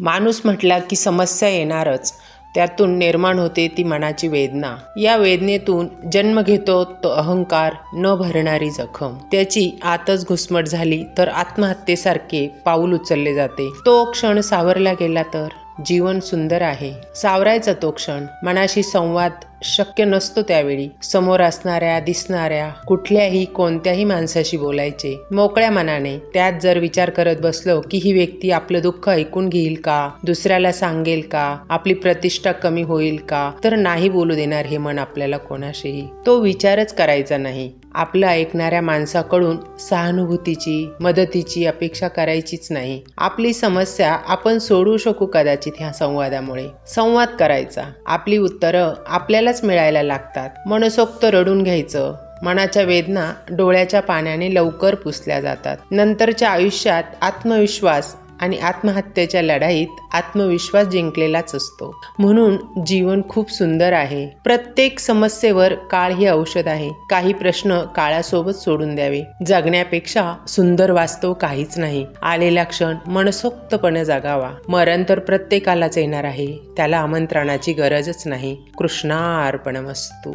माणूस म्हटला की समस्या येणारच. त्यातून निर्माण होते ती मनाची वेदना. या वेदनेतून जन्म घेतो तो अहंकार न भरणारी जखम. त्याची आतच घुसमट झाली तर आत्महत्येसारखे पाऊल उचलले जाते. तो क्षण सावरला गेला तर जीवन सुंदर आहे. सावरायचा तो क्षण. मनाशी संवाद शक्य नसतो त्यावेळी. समोर असणाऱ्या दिसणाऱ्या कुठल्याही कोणत्याही माणसाशी बोलायचे. मोकळ्या मनाने. त्यात जर विचार करत बसलो की ही व्यक्ती आपलं दुःख ऐकून घेईल का? दुसऱ्याला सांगेल का? आपली प्रतिष्ठा कमी होईल का? तर नाही बोलू देणार हे मन आपल्याला कोणाशीही. तो विचारच करायचा नाही. आपलं ऐकणाऱ्या माणसाकडून सहानुभूतीची मदतीची अपेक्षा करायचीच नाही. आपली समस्या आपण सोडवू शकू कदाचित ह्या संवादामुळे. संवाद करायचा. आपली उत्तरं आपल्याला आपल्यालाच मिळायला लागतात. मनसोक्त रडून घ्यायचं. मनाच्या वेदना डोळ्याच्या पाण्याने लवकर पुसल्या जातात. नंतरच्या आयुष्यात आत्मविश्वास आणि आत्महत्येच्या लढाईत आत्मविश्वास जिंकलेलाच असतो. म्हणून जीवन खूप सुंदर आहे. प्रत्येक समस्येवर काळ ही औषध आहे. काही प्रश्न काळासोबत सोडून द्यावे. जगण्यापेक्षा सुंदर वास्तव काहीच नाही. आलेला क्षण मनसोक्तपणे जगावा. मरण तर प्रत्येकालाच येणार आहे. त्याला आमंत्रणाची गरजच नाही. कृष्णा वस्तू